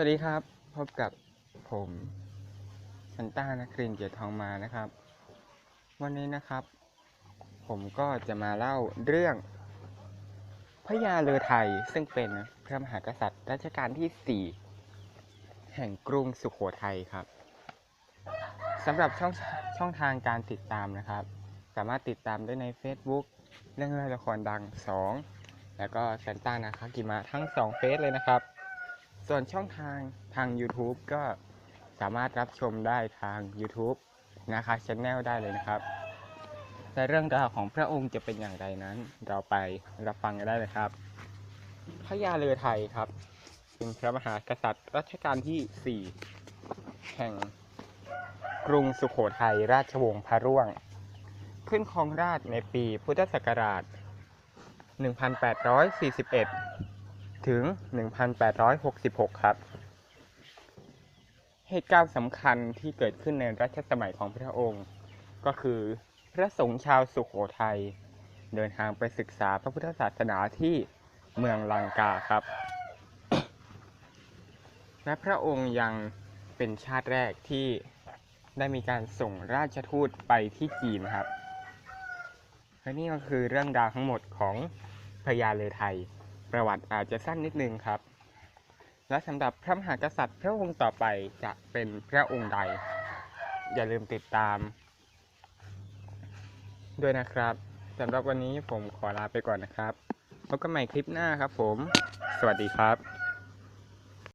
วัสดีครับ พบกับผมซันต้านักเรียนเกียรติทองมานะครับ วันนี้นะครับ ผมก็จะมาเล่าเรื่อง พระยาเรือไทยซึ่งเป็นพระมหากษัตริย์รัชกาลที่ 4 แห่งกรุงสุขโขทัยครับสำหรับช่องช่องทางการติดตามนะครับ สามารถติดตามได้ใน Facebook เรื่องเล่าละครดัง 2 แล้วก็ซันต้านาคากิมะทั้ง 2 เฟซเลยนะครับ ส่วนช่องทางทาง YouTube ก็สามารถรับชมได้ทาง YouTube นะคะช anel ได้เลยนะครับ แต่เรื่องราวของพระองค์จะเป็นอย่างไรนั้น เราไปรับฟังกันได้เลยครับ พระยาเรือไทยครับเป็นพระมหากษัตริย์รัชกาลที่ 4 แห่งกรุงสุขโขทัยราชวงศ์พระร่วง ขึ้นครองราชในปีพุทธศักราช 1841 ถึง 1866 ครับ เหตุการณ์สำคัญที่เกิดขึ้นในรัชสมัยของพระองค์ ก็คือพระสงฆ์ชาวสุขโขทัยเดินทางไปศึกษาพระพุทธศาสนาที่เมืองลังกาครับ และพระองค์ยังเป็นชาติแรกที่ได้มีการส่งราชทูตไปที่จีนครับ และนี่ก็คือเรื่องราวทั้งหมดของพญาเรือไทย ประวัติอาจจะสั้นนิดนึงครับ และสำหรับพระมหากษัตริย์พระองค์ต่อไปจะเป็นพระองค์ใด อย่าลืมติดตาม ด้วยนะครับสำหรับวันนี้ผมขอลาไปก่อนนะครับพบกันใหม่คลิปหน้าครับผม สวัสดีครับ